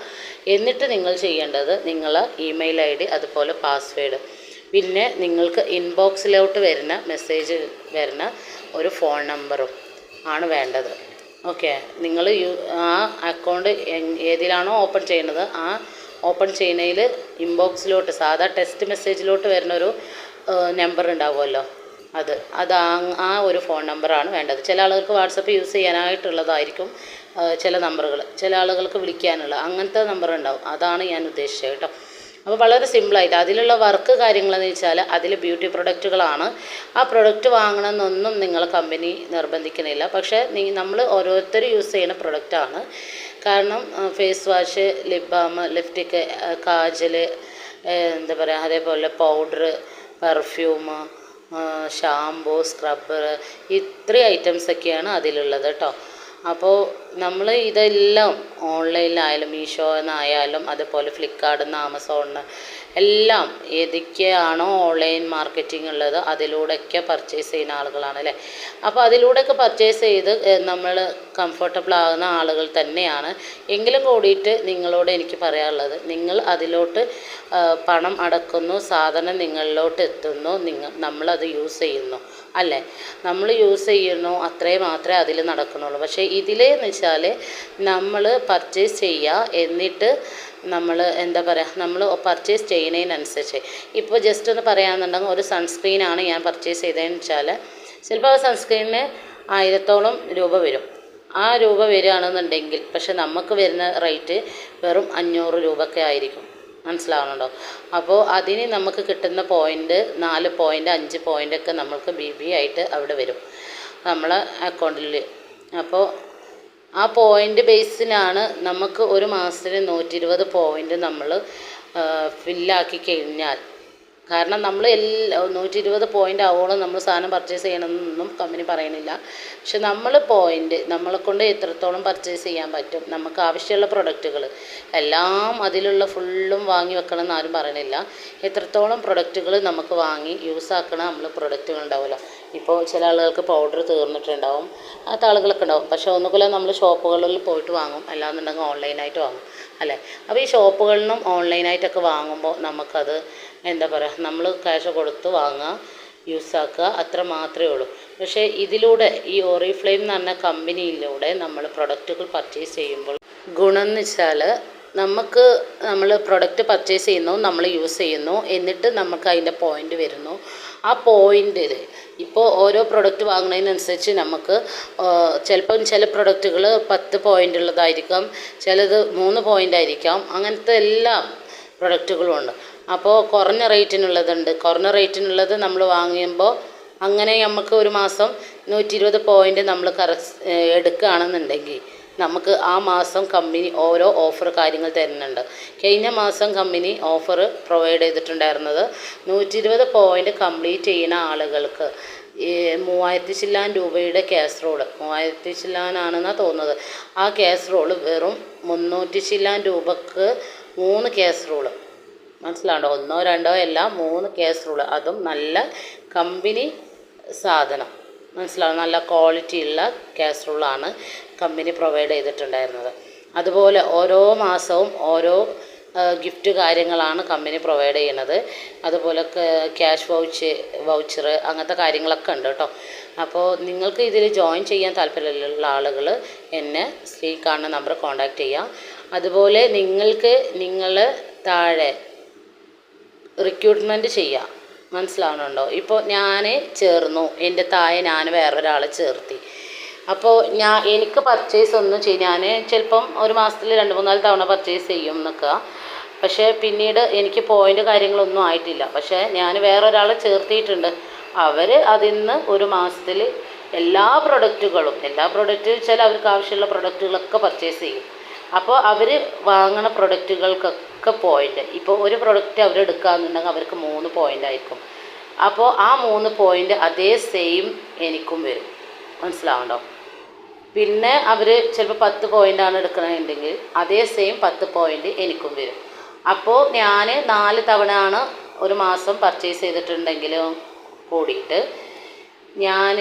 എന്നിട്ട് നിങ്ങൾ ചെയ്യേണ്ടത് നിങ്ങൾ ഇമെയിൽ ഐ ഡി അതുപോലെ പാസ്വേഡ്. പിന്നെ നിങ്ങൾക്ക് ഇൻബോക്സിലോട്ട് വരുന്ന മെസ്സേജ് വരുന്ന ഒരു ഫോൺ നമ്പറും ആണ് വേണ്ടത്. ഓക്കെ. നിങ്ങൾ ആ അക്കൗണ്ട് ഏതിലാണോ ഓപ്പൺ ചെയ്യുന്നത് ആ ഓപ്പൺ ചെയ്യുന്നതിൽ ഇൻബോക്സിലോട്ട് സാധാ ടെക്സ്റ്റ് മെസ്സേജിലോട്ട് വരുന്നൊരു നമ്പർ ഉണ്ടാവുമല്ലോ. അത് അത് ആ ഒരു ഫോൺ നമ്പറാണ് വേണ്ടത്. ചില ആളുകൾക്ക് വാട്സപ്പ് യൂസ് ചെയ്യാനായിട്ടുള്ളതായിരിക്കും ചില നമ്പറുകൾ ചില ആളുകൾക്ക് വിളിക്കാനുള്ള അങ്ങനത്തെ നമ്പർ ഉണ്ടാവും. അതാണ് ഞാൻ ഉദ്ദേശിച്ചത് കേട്ടോ. അപ്പോൾ വളരെ സിമ്പിളായിട്ട് അതിലുള്ള വർക്ക് കാര്യങ്ങളെന്ന് വെച്ചാൽ അതിൽ ബ്യൂട്ടി പ്രൊഡക്റ്റുകളാണ് ആ പ്രൊഡക്റ്റ് വാങ്ങണമെന്നൊന്നും നിങ്ങൾ കമ്പനി നിർബന്ധിക്കുന്നില്ല. പക്ഷേ നമ്മൾ ഓരോരുത്തർ യൂസ് ചെയ്യുന്ന പ്രൊഡക്റ്റാണ് കാരണം face wash lip balm lipstick kajal എന്താ പറയുക അതേപോലെ പൗഡർ പെർഫ്യൂം ഷാംപൂ സ്ക്രബ്ബർ ഇത്രയും ഐറ്റംസൊക്കെയാണ് അതിലുള്ളത് കേട്ടോ അപ്പോൾ നമ്മൾ ഇതെല്ലാം ഓൺലൈനിലായാലും മീഷോ എന്നായാലും അതുപോലെ ഫ്ലിപ്കാർട്ടിൽ നിന്ന് ആമസോണിൽ എല്ലാം ഏതൊക്കെയാണോ ഓൺലൈൻ മാർക്കറ്റിംഗ് ഉള്ളത് അതിലൂടെയൊക്കെ പർച്ചേസ് ചെയ്യുന്ന ആളുകളാണ് അല്ലേ? അപ്പോൾ അതിലൂടെയൊക്കെ പർച്ചേസ് ചെയ്ത് നമ്മൾ കംഫർട്ടബിൾ ആകുന്ന ആളുകൾ തന്നെയാണ്. എങ്കിലും കൂടിയിട്ട് നിങ്ങളോട് എനിക്ക് പറയാനുള്ളത് നിങ്ങൾ അതിലോട്ട് പണം അടക്കുന്നു സാധനം നിങ്ങളിലോട്ട് എത്തുന്നു നിങ്ങൾ നമ്മളത് യൂസ് ചെയ്യുന്നു. അല്ലേ? നമ്മൾ യൂസ് ചെയ്യുന്നു അത്രേ മാത്രമേ അതിൽ നടക്കുന്നുള്ളൂ. പക്ഷേ ഇതിലേന്ന് വെച്ചാൽ നമ്മൾ പർച്ചേസ് ചെയ്യുക എന്നിട്ട് നമ്മൾ എന്താ പറയുക നമ്മൾ പർച്ചേസ് ചെയ്യുന്നതിനനുസരിച്ച്. ഇപ്പോൾ ജസ്റ്റ് ഒന്ന് പറയാമെന്നുണ്ടെങ്കിൽ ഒരു സൺസ്ക്രീനാണ് ഞാൻ പർച്ചേസ് ചെയ്തതെന്ന് വെച്ചാൽ ചിലപ്പോൾ ആ സൺസ്ക്രീനിന് ആയിരത്തോളം രൂപ വരും. ആ രൂപ വരികയാണെന്നുണ്ടെങ്കിൽ പക്ഷെ നമുക്ക് വരുന്ന റേറ്റ് വെറും അഞ്ഞൂറ് രൂപയൊക്കെ ആയിരിക്കും. മനസ്സിലാവുന്നുണ്ടോ? അപ്പോൾ അതിന് നമുക്ക് കിട്ടുന്ന പോയിന്റ് നാല് പോയിന്റ് അഞ്ച് പോയിന്റൊക്കെ നമ്മൾക്ക് ബി ബി ആയിട്ട് അവിടെ വരും. നമ്മളെ അക്കൗണ്ടിൽ അപ്പോൾ ആ പോയിന്റ് ബേസിലാണ് നമുക്ക് ഒരു മാസത്തിന് നൂറ്റി ഇരുപത് പോയിന്റ് നമ്മൾ ഫില്ലാക്കി കഴിഞ്ഞാൽ കാരണം നമ്മൾ എല്ലാ നൂറ്റി ഇരുപത് പോയിന്റ് ആവോളം നമ്മൾ സാധനം പർച്ചേസ് ചെയ്യണമെന്നൊന്നും കമ്പനി പറയണില്ല പക്ഷെ നമ്മൾ പോയിന്റ് നമ്മളെ കൊണ്ട് എത്രത്തോളം പർച്ചേസ് ചെയ്യാൻ പറ്റും നമുക്ക് ആവശ്യമുള്ള പ്രൊഡക്റ്റുകൾ എല്ലാം അതിലുള്ള ഫുള്ളും വാങ്ങി വെക്കണം എന്ന് ആരും പറയണില്ല എത്രത്തോളം പ്രൊഡക്റ്റുകൾ നമുക്ക് വാങ്ങി യൂസ് ആക്കണം നമ്മൾ പ്രൊഡക്റ്റുകൾ ഉണ്ടാവുമല്ലോ. ഇപ്പോൾ ചില ആളുകൾക്ക് പൗഡർ തീർന്നിട്ടുണ്ടാവും. അങ്ങനത്തെ ആളുകളൊക്കെ ഉണ്ടാവും. പക്ഷേ ഒന്നുകൂടെ നമ്മൾ ഷോപ്പുകളിൽ പോയിട്ട് വാങ്ങും. അല്ലാന്നുണ്ടെങ്കിൽ ഓൺലൈനായിട്ട് വാങ്ങും. അല്ലേ? അപ്പോൾ ഈ ഷോപ്പുകളിൽ നിന്നും ഓൺലൈനായിട്ടൊക്കെ വാങ്ങുമ്പോൾ നമുക്കത് എന്താ പറയുക നമ്മൾ ക്യാഷ് കൊടുത്ത് വാങ്ങുക യൂസ് ആക്കുക അത്ര മാത്രമേ ഉള്ളൂ. പക്ഷേ ഇതിലൂടെ ഈ ഓറിഫ്ലെയിം എന്ന് പറഞ്ഞ കമ്പനിയിലൂടെ നമ്മൾ പ്രൊഡക്റ്റുകൾ പർച്ചേസ് ചെയ്യുമ്പോൾ ഗുണം എന്ന് വെച്ചാൽ നമുക്ക് നമ്മൾ പ്രൊഡക്റ്റ് പർച്ചേസ് ചെയ്യുന്നു നമ്മൾ യൂസ് ചെയ്യുന്നു എന്നിട്ട് നമുക്ക് അതിന്റെ പോയിന്റ് വരുന്നു. ആ പോയിന്റിൽ ഇപ്പോൾ ഓരോ പ്രൊഡക്റ്റ് വാങ്ങുന്നതിനനുസരിച്ച് നമുക്ക് ചിലപ്പം ചില പ്രൊഡക്റ്റുകൾ പത്ത് പോയിന്റ് ഉള്ളതായിരിക്കാം ചിലത് മൂന്ന് പോയിന്റ് ആയിരിക്കാം അങ്ങനത്തെ എല്ലാ പ്രൊഡക്റ്റുകളും ഉണ്ട്. അപ്പോൾ കുറഞ്ഞ റേറ്റിനുള്ളതുണ്ട് കുറഞ്ഞ റേറ്റിനുള്ളത് നമ്മൾ വാങ്ങിയുമ്പോൾ അങ്ങനെ നമുക്ക് ഒരു മാസം നൂറ്റി ഇരുപത് പോയിന്റ് നമ്മൾ കറ എടുക്കുകയാണെന്നുണ്ടെങ്കിൽ നമുക്ക് ആ മാസം കമ്പനി ഓരോ ഓഫർ കാര്യങ്ങൾ തരുന്നുണ്ട്. കഴിഞ്ഞ മാസം കമ്പനി ഓഫർ പ്രൊവൈഡ് ചെയ്തിട്ടുണ്ടായിരുന്നത് നൂറ്റി ഇരുപത് പോയിന്റ് കംപ്ലീറ്റ് ചെയ്യുന്ന ആളുകൾക്ക്. മൂവായിരത്തി ചില്ലാൻ രൂപയുടെ കാസറോൾ മൂവായിരത്തി ചില്ലാനാണെന്നാണ് തോന്നുന്നത്. ആ കാസറോൾ വെറും മുന്നൂറ്റി ചില്ലാൻ രൂപക്ക് മൂന്ന് കാസറോൾ മനസ്സിലാണ്ടോ ഒന്നോ രണ്ടോ അല്ല മൂന്ന് കാസറോൾ അതും നല്ല കമ്പനി സാധനം. മനസ്സിലാവും? നല്ല ക്വാളിറ്റി ഉള്ള കാസറോളാണ് കമ്പനി പ്രൊവൈഡ് ചെയ്തിട്ടുണ്ടായിരുന്നത്. അതുപോലെ ഓരോ മാസവും ഓരോ ഗിഫ്റ്റ് കാര്യങ്ങളാണ് കമ്പനി പ്രൊവൈഡ് ചെയ്യുന്നത്. അതുപോലെ ക്യാഷ് വൗച്ച് വൗച്ചർ അങ്ങനത്തെ കാര്യങ്ങളൊക്കെ ഉണ്ട് കേട്ടോ. അപ്പോൾ നിങ്ങൾക്ക് ഇതിൽ ജോയിൻ ചെയ്യാൻ താല്പര്യമുള്ള ആളുകൾ എന്നെ സ്ത്രീ കാണുന്ന നമ്പർ കോൺടാക്റ്റ് ചെയ്യാം. അതുപോലെ നിങ്ങൾക്ക് നിങ്ങൾ താഴെ റിക്രൂട്ട്മെന്റ് ചെയ്യാം. മനസ്സിലാവുന്നുണ്ടോ? ഇപ്പോൾ ഞാൻ ചേർന്നു. എന്റെ താഴെ ഞാൻ വേറൊരാളെ ചേർത്തി. അപ്പോൾ ഞാൻ എനിക്ക് പർച്ചേസ് ഒന്നും ചെയ്യും ഞാൻ ചിലപ്പം ഒരു മാസത്തിൽ രണ്ട് മൂന്നാൽ തവണ പർച്ചേസ് ചെയ്യും എന്നൊക്കെ പക്ഷേ പിന്നീട് എനിക്ക് പോയിന്റ് കാര്യങ്ങളൊന്നും ആയിട്ടില്ല. പക്ഷേ ഞാൻ വേറൊരാളെ ചേർത്തിയിട്ടുണ്ട്. അവർ അതിൽ നിന്ന് ഒരു മാസത്തിൽ എല്ലാ പ്രൊഡക്റ്റുകളും എല്ലാ പ്രൊഡക്റ്റ് വെച്ചാൽ അവർക്ക് ആവശ്യമുള്ള പ്രൊഡക്റ്റുകളൊക്കെ പർച്ചേസ് ചെയ്യും. അപ്പോൾ അവർ വാങ്ങണ പ്രൊഡക്റ്റുകൾക്കൊക്കെ പോയിന്റ് ഇപ്പോൾ ഒരു പ്രൊഡക്റ്റ് അവരെടുക്കുകയെന്നുണ്ടെങ്കിൽ അവർക്ക് മൂന്ന് പോയിന്റ് ആയിരിക്കും. അപ്പോൾ ആ മൂന്ന് പോയിന്റ് അതേ സെയിം എനിക്കും വരും. മനസ്സിലാവുണ്ടോ? പിന്നെ അവർ ചിലപ്പോൾ പത്ത് പോയിന്റാണ് എടുക്കണമെന്നുണ്ടെങ്കിൽ അതേ സെയിം പത്ത് പോയിന്റ് എനിക്കും വരും. അപ്പോൾ ഞാൻ നാല് തവണയാണ് ഒരു മാസം പർച്ചേസ് ചെയ്തിട്ടുണ്ടെങ്കിലും കൂടിയിട്ട് ഞാൻ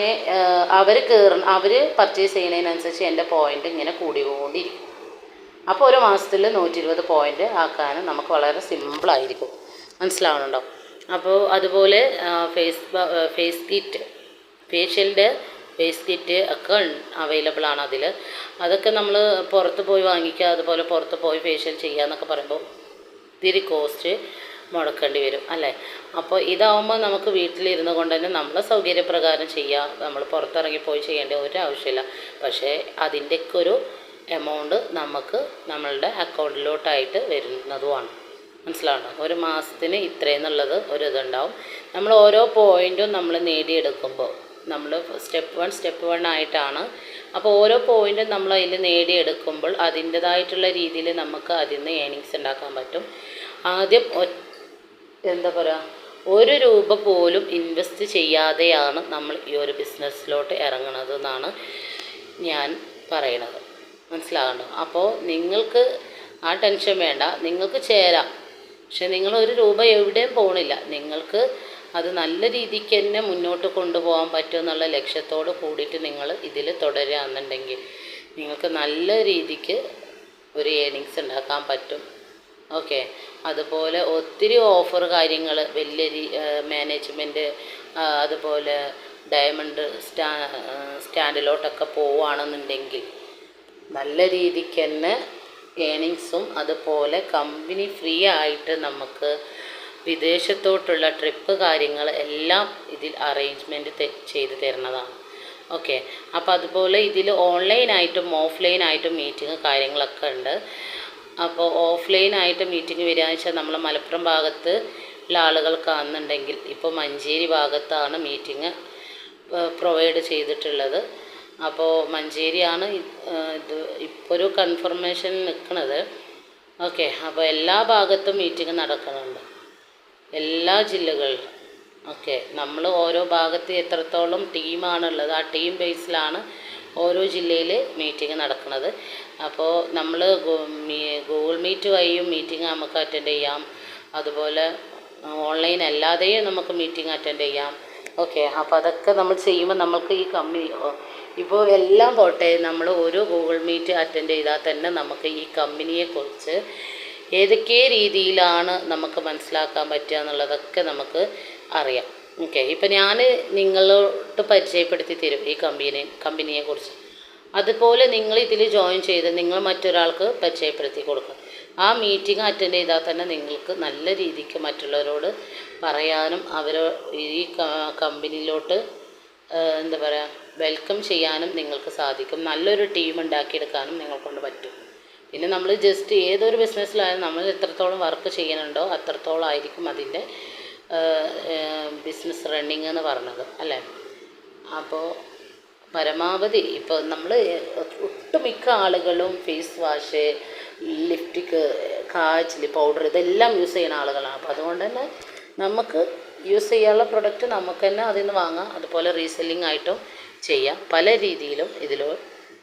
അവർ കയറ അവർ പർച്ചേസ് ചെയ്യുന്നതിനനുസരിച്ച് എന്റെ പോയിന്റ് ഇങ്ങനെ കൂടിക്കൊണ്ടിരിക്കും. അപ്പോൾ ഒരു മാസത്തിൽ നൂറ്റി ഇരുപത് പോയിന്റ് ആക്കാൻ നമുക്ക് വളരെ സിമ്പിളായിരിക്കും മനസ്സിലാവണുണ്ടോ? അപ്പോൾ അതുപോലെ ഫേസ് ഫേസ് കിറ്റ് ഫേഷ്യലിന്റെ ഫേസ് കിറ്റ് ഒക്കെ അവൈലബിൾ ആണ് അതിൽ അതൊക്കെ നമ്മൾ പുറത്ത് പോയി വാങ്ങിക്കുക അതുപോലെ പുറത്ത് പോയി ഫേഷ്യൽ ചെയ്യുക എന്നൊക്കെ പറയുമ്പോൾ ഇത്തിരി കോസ്റ്റ് മുടക്കേണ്ടി വരും അല്ലേ? അപ്പോൾ ഇതാവുമ്പോൾ നമുക്ക് വീട്ടിലിരുന്ന് കൊണ്ട് തന്നെ നമ്മളെ സൗകര്യപ്രകാരം ചെയ്യാം. നമ്മൾ പുറത്തിറങ്ങി പോയി ചെയ്യേണ്ട ഒരു ആവശ്യമില്ല. പക്ഷേ അതിന്റെയൊക്കെ ഒരു എമൗണ്ട് നമുക്ക് നമ്മളുടെ അക്കൗണ്ടിലോട്ടായിട്ട് വരുന്നതുമാണ്. മനസ്സിലാവണം ഒരു മാസത്തിന് ഇത്രയെന്നുള്ളത് ഒരു ഇതുണ്ടാവും. നമ്മൾ ഓരോ പോയിന്റും നമ്മൾ നേടിയെടുക്കുമ്പോൾ നമ്മൾ സ്റ്റെപ്പ് വൺ സ്റ്റെപ്പ് വൺ ആയിട്ടാണ്. അപ്പോൾ ഓരോ പോയിന്റും നമ്മൾ അതിൽ നേടിയെടുക്കുമ്പോൾ അതിന്റെതായിട്ടുള്ള രീതിയിൽ നമുക്ക് അതിൽ നിന്ന് ഏണിങ്സ് ഉണ്ടാക്കാൻ പറ്റും. ആദ്യം എന്താ പറയുക ഒരു രൂപ പോലും ഇൻവെസ്റ്റ് ചെയ്യാതെയാണ് നമ്മൾ ഈ ഒരു ബിസിനസ്സിലോട്ട് ഇറങ്ങുന്നത് എന്നാണ് ഞാൻ പറയണത് മനസ്സിലാകണ്ടോ അപ്പോൾ നിങ്ങൾക്ക് ആ ടെൻഷൻ വേണ്ട. നിങ്ങൾക്ക് ചേരാം. പക്ഷെ നിങ്ങൾ ഒരു രൂപ എവിടെയും പോണില്ല. നിങ്ങൾക്ക് അത് നല്ല രീതിക്ക് തന്നെ മുന്നോട്ട് കൊണ്ടുപോകാൻ പറ്റും എന്നുള്ള ലക്ഷ്യത്തോട് കൂടിയിട്ട് നിങ്ങൾ ഇതിൽ തുടരുകയാണെന്നുണ്ടെങ്കിൽ നിങ്ങൾക്ക് നല്ല രീതിക്ക് ഒരു ഏണിങ്സ് ഉണ്ടാക്കാൻ പറ്റും. ഓക്കെ അതുപോലെ ഒത്തിരി ഓഫർ കാര്യങ്ങൾ വലിയ മാനേജ്മെന്റ് അതുപോലെ ഡയമണ്ട് സ്റ്റാ സ്റ്റാൻഡിലോട്ടൊക്കെ പോവുകയാണെന്നുണ്ടെങ്കിൽ നല്ല രീതിക്ക് തന്നെ ഏണിങ്സും അതുപോലെ കമ്പനി ഫ്രീ ആയിട്ട് നമുക്ക് വിദേശത്തോട്ടുള്ള ട്രിപ്പ് കാര്യങ്ങൾ എല്ലാം ഇതിൽ അറേഞ്ച്മെന്റ് ചെയ്ത് തരുന്നതാണ്. ഓക്കെ അപ്പോൾ അതുപോലെ ഇതിൽ ഓൺലൈനായിട്ടും ഓഫ്ലൈനായിട്ടും മീറ്റിംഗ് കാര്യങ്ങളൊക്കെ ഉണ്ട്. അപ്പോൾ ഓഫ്ലൈനായിട്ട് മീറ്റിംഗ് വരികയെന്ന് വെച്ചാൽ നമ്മൾ മലപ്പുറം ഭാഗത്ത് ഉള്ള ആളുകൾക്കാണെന്നുണ്ടെങ്കിൽ ഇപ്പോൾ മഞ്ചേരി ഭാഗത്താണ് മീറ്റിംഗ് പ്രൊവൈഡ് ചെയ്തിട്ടുള്ളത്. അപ്പോൾ മഞ്ചേരിയാണ് ഇത് ഇപ്പോൾ ഒരു കൺഫർമേഷൻ നിൽക്കുന്നത് ഓക്കെ അപ്പോൾ എല്ലാ ഭാഗത്തും മീറ്റിംഗ് നടക്കുന്നുണ്ട്. എല്ലാ ജില്ലകളിലും ഓക്കെ നമ്മൾ ഓരോ ഭാഗത്ത് എത്രത്തോളം ടീമാണുള്ളത് ആ ടീം ബേസിലാണ് ഓരോ ജില്ലയിൽ മീറ്റിംഗ് നടക്കുന്നത്. അപ്പോൾ നമ്മൾ ഗൂഗിൾ മീറ്റ് വഴിയും മീറ്റിംഗ് നമുക്ക് അറ്റൻഡ് ചെയ്യാം. അതുപോലെ ഓൺലൈൻ അല്ലാതെയും നമുക്ക് മീറ്റിംഗ് അറ്റൻഡ് ചെയ്യാം. ഓക്കെ അപ്പോൾ അതൊക്കെ നമ്മൾ ചെയ്യുമ്പോൾ നമുക്ക് ഈ കമ്പനി ഇപ്പോൾ എല്ലാം പോട്ടെ നമ്മൾ ഓരോ ഗൂഗിൾ മീറ്റ് അറ്റൻഡ് ചെയ്താൽ തന്നെ നമുക്ക് ഈ കമ്പനിയെക്കുറിച്ച് ഏതൊക്കെ രീതിയിലാണ് നമുക്ക് മനസ്സിലാക്കാൻ പറ്റുക എന്നുള്ളതൊക്കെ നമുക്ക് അറിയാം. ഓക്കെ ഇപ്പം ഞാൻ നിങ്ങളോട്ട് പരിചയപ്പെടുത്തി തരും ഈ കമ്പനി കമ്പനിയെക്കുറിച്ച് അതുപോലെ നിങ്ങൾ ഇതിൽ ജോയിൻ ചെയ്ത് നിങ്ങൾ മറ്റൊരാൾക്ക് പരിചയപ്പെടുത്തി കൊടുക്കുക. ആ മീറ്റിംഗ് അറ്റൻഡ് ചെയ്താൽ തന്നെ നിങ്ങൾക്ക് നല്ല രീതിക്ക് മറ്റുള്ളവരോട് പറയാനും അവർ ഈ കമ്പനിയിലോട്ട് എന്താ പറയുക വെൽക്കം ചെയ്യാനും നിങ്ങൾക്ക് സാധിക്കും. നല്ലൊരു ടീം ഉണ്ടാക്കിയെടുക്കാനും നിങ്ങൾക്കൊണ്ട് പറ്റും. പിന്നെ നമ്മൾ ജസ്റ്റ് ഏതൊരു ബിസിനസ്സിലായാലും നമ്മൾ എത്രത്തോളം വർക്ക് ചെയ്യുന്നുണ്ടോ അത്രത്തോളം ആയിരിക്കും അതിന്റെ ബിസിനസ് റണ്ണിങ് എന്ന് പറഞ്ഞത് അല്ലേ? അപ്പോൾ പരമാവധി ഇപ്പോൾ നമ്മൾ ഒട്ടുമിക്ക ആളുകളും ഫേസ് വാഷ് ലിപ്റ്റിക്ക് കാച്ചിൽ പൗഡർ ഇതെല്ലാം യൂസ് ചെയ്യുന്ന ആളുകളാണ്. അപ്പോൾ അതുകൊണ്ട് തന്നെ നമുക്ക് യൂസ് ചെയ്യാനുള്ള പ്രൊഡക്റ്റ് നമുക്ക് തന്നെ അതിൽ നിന്ന് വാങ്ങാം. അതുപോലെ റീസെല്ലിംഗ് ആയിട്ടും ചെയ്യാം. പല രീതിയിലും ഇതിൽ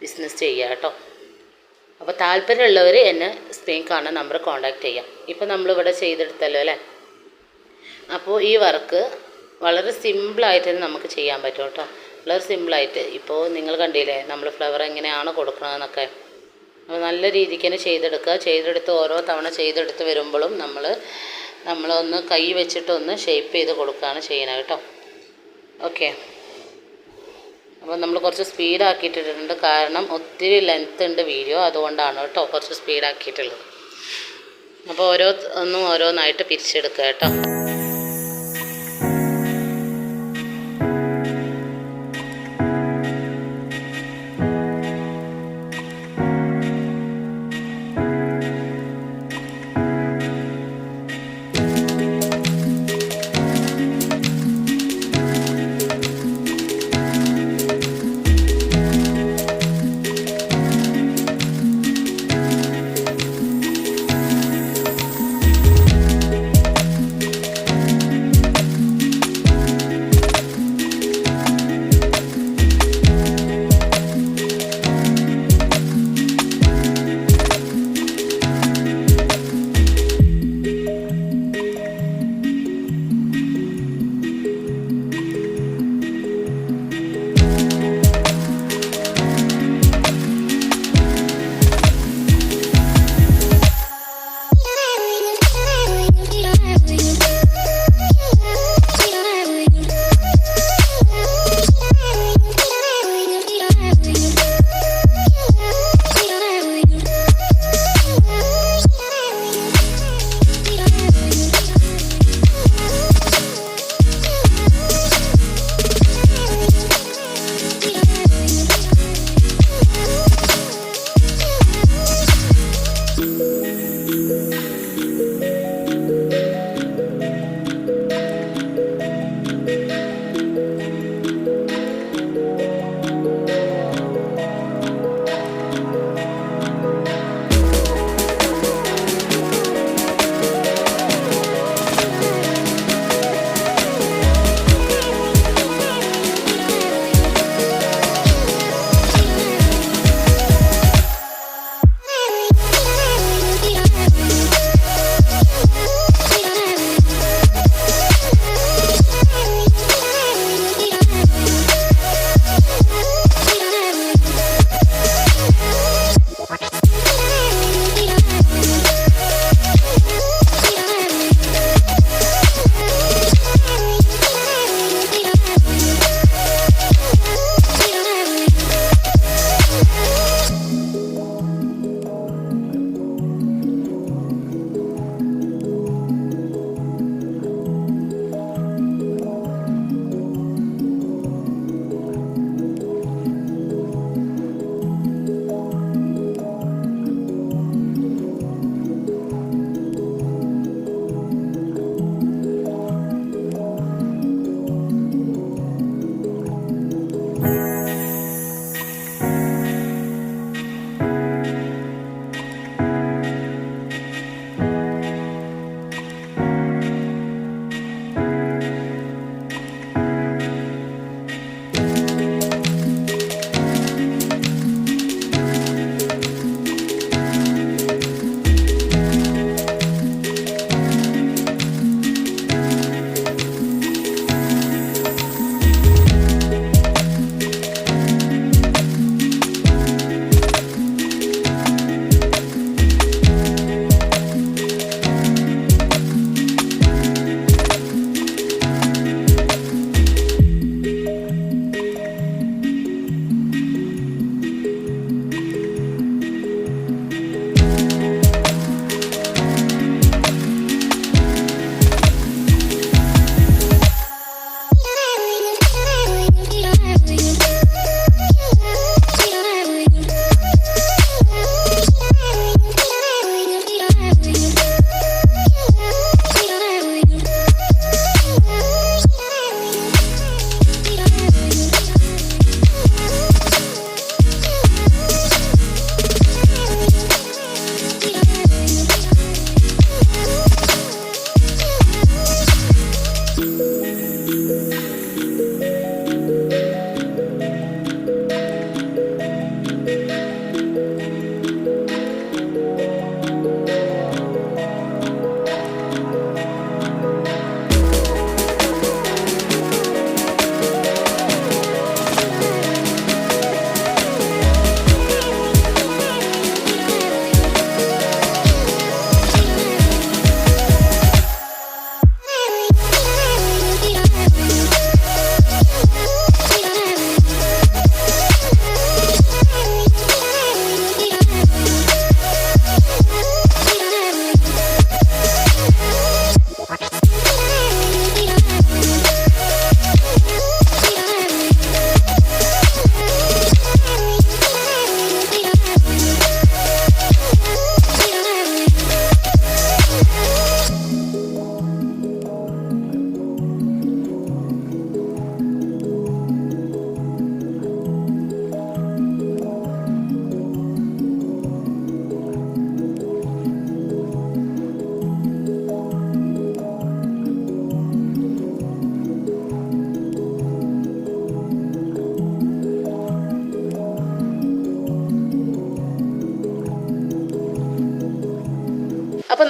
ബിസിനസ് ചെയ്യാം കേട്ടോ. അപ്പോൾ താല്പര്യമുള്ളവർ എന്നെ സ്ക്രീൻ കാണുന്ന നമ്പർ കോൺടാക്റ്റ് ചെയ്യാം. ഇപ്പോൾ നമ്മളിവിടെ ചെയ്തെടുത്തല്ലോ അല്ലേ? അപ്പോൾ ഈ വർക്ക് വളരെ സിമ്പിളായിട്ട് തന്നെ നമുക്ക് ചെയ്യാൻ പറ്റും കേട്ടോ. വളരെ സിമ്പിളായിട്ട് ഇപ്പോൾ നിങ്ങൾ കണ്ടില്ലേ നമ്മൾ ഫ്ലവർ എങ്ങനെയാണ് കൊടുക്കണതെന്നൊക്കെ. അപ്പോൾ നല്ല രീതിക്ക് തന്നെ ചെയ്തെടുക്കുക. ചെയ്തെടുത്ത് ഓരോ തവണ ചെയ്തെടുത്ത് വരുമ്പോഴും നമ്മൾ നമ്മളൊന്ന് കൈ വെച്ചിട്ടൊന്ന് ഷേപ്പ് ചെയ്ത് കൊടുക്കുകയാണ് ചെയ്യുന്നത് കേട്ടോ. ഓക്കെ അപ്പോൾ നമ്മൾ കുറച്ച് സ്പീഡാക്കിയിട്ടിട്ടുണ്ട്. കാരണം ഒത്തിരി ലെങ്ത് ഉണ്ട് വീഡിയോ അതുകൊണ്ടാണ് കേട്ടോ കുറച്ച് സ്പീഡാക്കിയിട്ടുള്ളത്. അപ്പോൾ ഓരോ ഒന്നും ഓരോന്നായിട്ട് പിരിച്ചെടുക്കുക കേട്ടോ.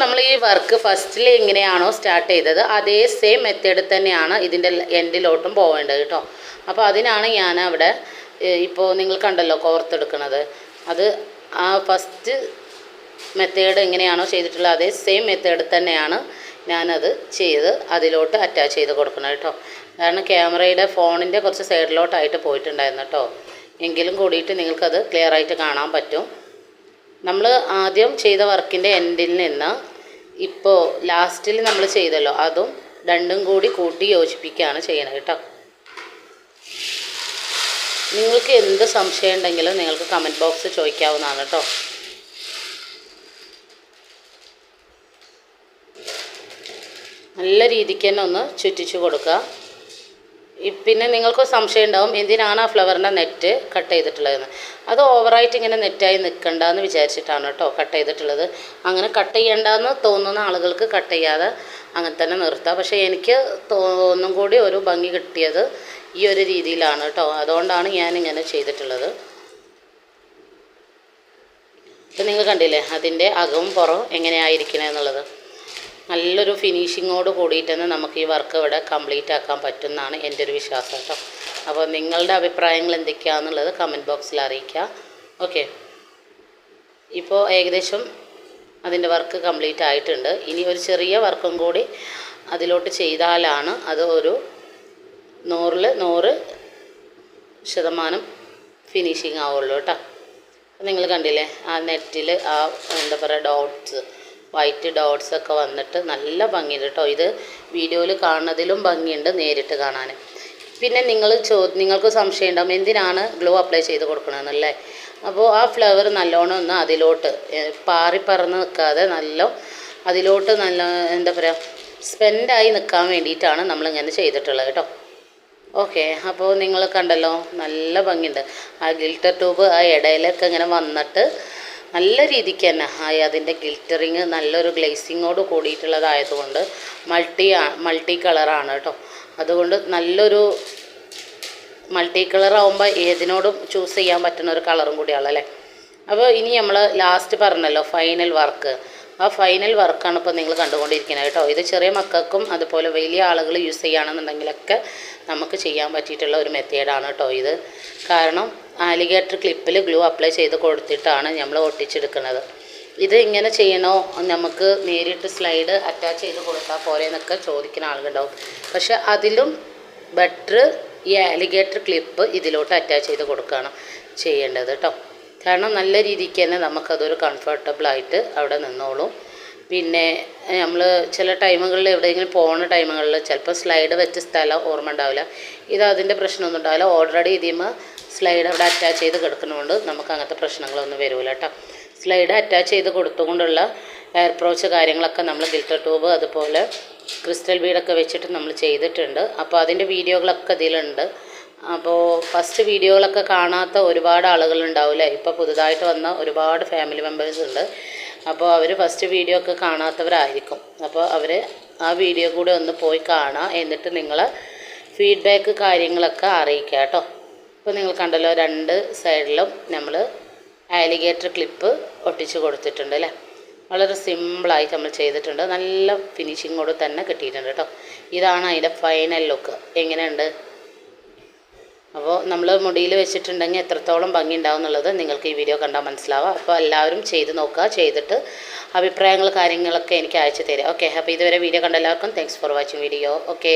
നമ്മൾ ഈ വർക്ക് ഫസ്റ്റിൽ എങ്ങനെയാണോ സ്റ്റാർട്ട് ചെയ്തത് അതേ സെയിം മെത്തേഡ് തന്നെയാണ് ഇതിന്റെ എൻഡിലോട്ടും പോവേണ്ടത് കേട്ടോ അപ്പോൾ അതിനാണ് ഞാൻ അവിടെ ഇപ്പോൾ നിങ്ങൾ കണ്ടല്ലോ കോർത്തെടുക്കുന്നത് അത് ആ ഫസ്റ്റ് മെത്തേഡ് എങ്ങനെയാണോ ചെയ്തിട്ടുള്ളത് അതേ സെയിം മെത്തേഡ് തന്നെയാണ് ഞാനത് ചെയ്ത് അതിലോട്ട് അറ്റാച്ച് ചെയ്ത് കൊടുക്കണം കേട്ടോ കാരണം ക്യാമറയുടെ ഫോണിന്റെ കുറച്ച് സൈഡിലോട്ടായിട്ട് പോയിട്ടുണ്ടായിരുന്നു കേട്ടോ എങ്കിലും കൂടിയിട്ട് നിങ്ങൾക്കത് ക്ലിയർ ആയിട്ട് കാണാൻ പറ്റും. നമ്മൾ ആദ്യം ചെയ്ത വർക്കിന്റെ എൻഡിൽ നിന്ന് ഇപ്പോൾ ലാസ്റ്റിൽ നമ്മൾ ചെയ്തല്ലോ അതും രണ്ടും കൂടി കൂട്ടി യോജിപ്പിക്കുകയാണ് ചെയ്യണത് കേട്ടോ. നിങ്ങൾക്ക് എന്ത് സംശയം ഉണ്ടെങ്കിലും നിങ്ങൾക്ക് കമന്റ് ബോക്സ് ചോദിക്കാവുന്നതാണ് കേട്ടോ. നല്ല രീതിക്ക് തന്നെ ഒന്ന് ചുറ്റിച്ച് കൊടുക്കുക. പിന്നെ നിങ്ങൾക്ക് സംശയം ഉണ്ടാവും എന്തിനാണ് ആ ഫ്ലവറിന്റെ നെറ്റ് കട്ട് ചെയ്തിട്ടുള്ളതെന്ന്. അത് ഓവറായിട്ട് ഇങ്ങനെ നെറ്റായി നിൽക്കണ്ടെന്ന് വിചാരിച്ചിട്ടാണ് കേട്ടോ കട്ട് ചെയ്തിട്ടുള്ളത്. അങ്ങനെ കട്ട് ചെയ്യണ്ടെന്ന് തോന്നുന്ന ആളുകൾക്ക് കട്ട് ചെയ്യാതെ അങ്ങനെ തന്നെ നിർത്താം. പക്ഷേ എനിക്ക് ഒന്നും കൂടി ഒരു ഭംഗി കിട്ടിയത് ഈ ഒരു രീതിയിലാണ് കേട്ടോ. അതുകൊണ്ടാണ് ഞാൻ ഇങ്ങനെ ചെയ്തിട്ടുള്ളത്. ഇപ്പം നിങ്ങൾ കണ്ടില്ലേ? അതിന്റെ അകവും പുറവും എങ്ങനെയായിരിക്കണേ എന്നുള്ളത്. നല്ലൊരു ഫിനിഷിങ്ങോട് കൂടിയിട്ട് തന്നെ നമുക്ക് ഈ വർക്ക് ഇവിടെ കംപ്ലീറ്റ് ആക്കാൻ പറ്റുമെന്നാണ് എന്റെ ഒരു വിശ്വാസം കേട്ടോ അപ്പോൾ നിങ്ങളുടെ അഭിപ്രായങ്ങൾ എന്തൊക്കെയാണെന്നുള്ളത് കമന്റ് ബോക്സിൽ അറിയിക്കുക. ഓക്കെ ഇപ്പോൾ ഏകദേശം അതിന്റെ വർക്ക് കംപ്ലീറ്റ് ആയിട്ടുണ്ട്. ഇനി ഒരു ചെറിയ വർക്കും കൂടി അതിലോട്ട് ചെയ്താലാണ് അത് ഒരു നൂറിൽ നൂറ് ശതമാനം ഫിനിഷിങ് ആവുള്ളൂ കേട്ടോ നിങ്ങൾ കണ്ടില്ലേ ആ നെറ്റിൽ ആ എന്താ പറയുക ഡോട്ട്സ് വൈറ്റ് ഡോട്ട്സ് ഒക്കെ വന്നിട്ട് നല്ല ഭംഗിയുണ്ട് കേട്ടോ ഇത് വീഡിയോയിൽ കാണുന്നതിലും ഭംഗിയുണ്ട് നേരിട്ട് കാണാൻ. പിന്നെ നിങ്ങൾ ചോ നിങ്ങൾക്ക് സംശയം ഉണ്ടാകും എന്തിനാണ് ഗ്ലോ അപ്ലൈ ചെയ്ത് കൊടുക്കണമെന്നല്ലേ അപ്പോൾ ആ ഫ്ലവർ നല്ലോണം ഒന്ന് അതിലോട്ട് പാറി പറന്ന് നിൽക്കാതെ നല്ല അതിലോട്ട് നല്ല എന്താ പറയുക സ്പെൻഡായി നിൽക്കാൻ വേണ്ടിയിട്ടാണ് നമ്മളിങ്ങനെ ചെയ്തിട്ടുള്ളത് കേട്ടോ ഓക്കെ അപ്പോൾ നിങ്ങൾ കണ്ടല്ലോ നല്ല ഭംഗിയുണ്ട്. ആ ഗിൽറ്റർ ട്യൂബ് ആ ഇടയിലൊക്കെ ഇങ്ങനെ വന്നിട്ട് നല്ല രീതിക്ക് തന്നെ. ആയി അതിന്റെ ഗിൽറ്ററിങ് നല്ലൊരു ഗ്ലേസിങ്ങോട് കൂടിയിട്ടുള്ളതായതുകൊണ്ട് മൾട്ടി മൾട്ടി കളറാണ് കേട്ടോ. അതുകൊണ്ട് നല്ലൊരു മൾട്ടി കളർ ആകുമ്പോൾ ഏതിനോടും ചൂസ് ചെയ്യാൻ പറ്റുന്ന ഒരു കളറും കൂടിയാണല്ലേ അപ്പോൾ ഇനി നമ്മൾ ലാസ്റ്റ് പറഞ്ഞല്ലോ ഫൈനൽ വർക്ക്. ആ ഫൈനൽ വർക്കാണ് ഇപ്പോൾ നിങ്ങൾ കണ്ടുകൊണ്ടിരിക്കുന്നത് കേട്ടോ. ഇത് ചെറിയ മക്കൾക്കും അതുപോലെ വലിയ ആളുകൾ യൂസ് ചെയ്യുകയാണെന്നുണ്ടെങ്കിലൊക്കെ നമുക്ക് ചെയ്യാൻ പറ്റിയിട്ടുള്ള ഒരു മെത്തേഡാണ് കേട്ടോ ഇത്. കാരണം ആലിഗേറ്റർ ക്ലിപ്പിൽ ഗ്ലൂ അപ്ലൈ ചെയ്ത് കൊടുത്തിട്ടാണ് നമ്മൾ ഒട്ടിച്ചെടുക്കുന്നത്. ഇത് ഇങ്ങനെ ചെയ്യണോ? നമുക്ക് നേരിട്ട് സ്ലൈഡ് അറ്റാച്ച് ചെയ്ത് കൊടുത്താൽ പോലെ എന്നൊക്കെ ചോദിക്കുന്ന ആളുകളുണ്ടാവും. പക്ഷെ അതിലും ബെറ്റർ ഈ ആലിഗേറ്റർ ക്ലിപ്പ് ഇതിലോട്ട് അറ്റാച്ച് ചെയ്ത് കൊടുക്കുകയാണ് ചെയ്യേണ്ടത് കേട്ടോ കാരണം നല്ല രീതിക്ക് തന്നെ നമുക്കതൊരു കംഫർട്ടബിളായിട്ട് അവിടെ നിന്നോളും. പിന്നെ നമ്മൾ ചില ടൈമുകളിൽ എവിടെയെങ്കിലും പോകുന്ന ടൈമുകളിൽ ചിലപ്പോൾ സ്ലൈഡ് വെച്ച സ്ഥലം ഓർമ്മ ഉണ്ടാവില്ല. ഇത് അതിന്റെ പ്രശ്നമൊന്നും ഉണ്ടാവില്ല. ഓൾറെഡി ഇതിമ സ്ലൈഡ് അവിടെ അറ്റാച്ച് ചെയ്ത് കിടക്കുന്നതുകൊണ്ട് നമുക്ക് അങ്ങനത്തെ പ്രശ്നങ്ങളൊന്നും വരില്ല കേട്ടോ സ്ലൈഡ് അറ്റാച്ച് ചെയ്ത് കൊടുത്തുകൊണ്ടുള്ള എയർ പ്രോച്ച് കാര്യങ്ങളൊക്കെ നമ്മൾ ഗിൽറ്റർ ട്യൂബ് അതുപോലെ ക്രിസ്റ്റൽ ബീഡൊക്കെ വെച്ചിട്ട് നമ്മൾ ചെയ്തിട്ടുണ്ട്. അപ്പോൾ അതിന്റെ വീഡിയോകളൊക്കെ ഇതിലുണ്ട്. അപ്പോൾ ഫസ്റ്റ് വീഡിയോകളൊക്കെ കാണാത്ത ഒരുപാട് ആളുകളുണ്ടാവില്ലേ? ഇപ്പോൾ പുതുതായിട്ട് വന്ന ഒരുപാട് ഫാമിലി മെമ്പേഴ്സ് ഉണ്ട്. അപ്പോൾ അവർ ഫസ്റ്റ് വീഡിയോ ഒക്കെ കാണാത്തവരായിരിക്കും. അപ്പോൾ അവർ ആ വീഡിയോ കൂടെ ഒന്ന് പോയി കാണുക എന്നിട്ട് നിങ്ങൾ ഫീഡ്ബാക്ക് കാര്യങ്ങളൊക്കെ അറിയിക്കുക കേട്ടോ ഇപ്പോൾ നിങ്ങൾ കണ്ടല്ലോ രണ്ട് സൈഡിലും നമ്മൾ ആലിഗേറ്റർ ക്ലിപ്പ് ഒട്ടിച്ച് കൊടുത്തിട്ടുണ്ട് അല്ലേ? വളരെ സിമ്പിളായിട്ട് നമ്മൾ ചെയ്തിട്ടുണ്ട്. നല്ല ഫിനിഷിങ്ങോട് തന്നെ കിട്ടിയിട്ടുണ്ട് കേട്ടോ. ഇതാണ് അതിന്റെ ഫൈനൽ ലുക്ക് എങ്ങനെയുണ്ട്? അപ്പോൾ നമ്മൾ മുടിയിൽ വെച്ചിട്ടുണ്ടെങ്കിൽ എത്രത്തോളം ഭംഗി ഉണ്ടാവും എന്നുള്ളത് നിങ്ങൾക്ക് ഈ വീഡിയോ കണ്ടാൽ മനസ്സിലാവാം. അപ്പോൾ എല്ലാവരും ചെയ്ത് നോക്കുക ചെയ്തിട്ട് അഭിപ്രായങ്ങൾ കാര്യങ്ങളൊക്കെ എനിക്ക് അയച്ചു തരിക. ഓക്കെ അപ്പോൾ ഇതുവരെ വീഡിയോ കണ്ട എല്ലാവർക്കും thanks for watching video okay